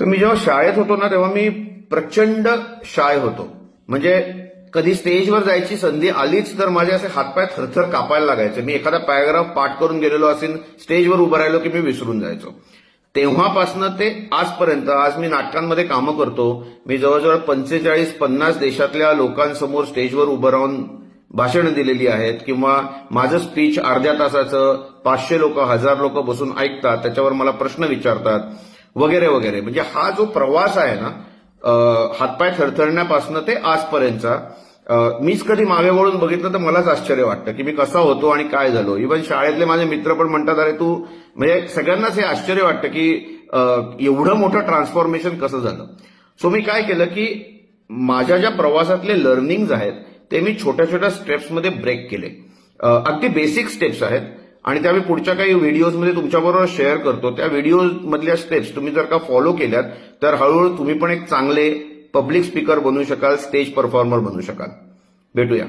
तर मी जेव्हा शाळेत होतो ना तेव्हा मी प्रचंड शाय होतो. म्हणजे कधी स्टेजवर जायची संधी आलीच तर माझे असे हातपाय थरथर कापायला लागायचे. मी एखादा पॅराग्राफ पाठ करून गेलेलो असेल स्टेजवर उभं राहिलो की मी विसरून जायचो. तेव्हापासनं ते आजपर्यंत आज मी नाटकांमध्ये कामं करतो मी जवळजवळ पंचेचाळीस पन्नास देशातल्या लोकांसमोर स्टेजवर उभं राहून भाषणं दिलेली आहेत किंवा माझं स्पीच अर्ध्या तासाचं पाचशे लोक हजार लोक बसून ऐकतात त्याच्यावर मला प्रश्न विचारतात. वगैरे वगैरे. म्हणजे हा जो प्रवास आहे ना हातपाय थरथरण्यापासून ते आजपर्यंतचा मीच कधी मागे वळून बघितलं तर मलाच आश्चर्य वाटतं की मी कसा होतो आणि काय झालो. इव्हन शाळेतले माझे मित्र पण म्हणतात अरे तू म्हणजे सगळ्यांनाच हे आश्चर्य वाटतं की एवढं मोठं ट्रान्सफॉर्मेशन कसं झालं. सो मी काय केलं की माझ्या ज्या प्रवासातले लर्निंग्ज आहेत ते मी छोट्या छोट्या स्टेप्समध्ये ब्रेक केले. अगदी बेसिक स्टेप्स आहेत. आणि त्या मी पुढच्या काही व्हिडिओजमध्ये तुमच्याबरोबर शेअर करतो. त्या व्हिडिओ मधल्या स्टेप्स तुम्ही जर का फॉलो केल्यात तर हळूहळू तुम्ही पण एक चांगले पब्लिक स्पीकर बनू शकाल स्टेज परफॉर्मर बनू शकाल. भेटूया.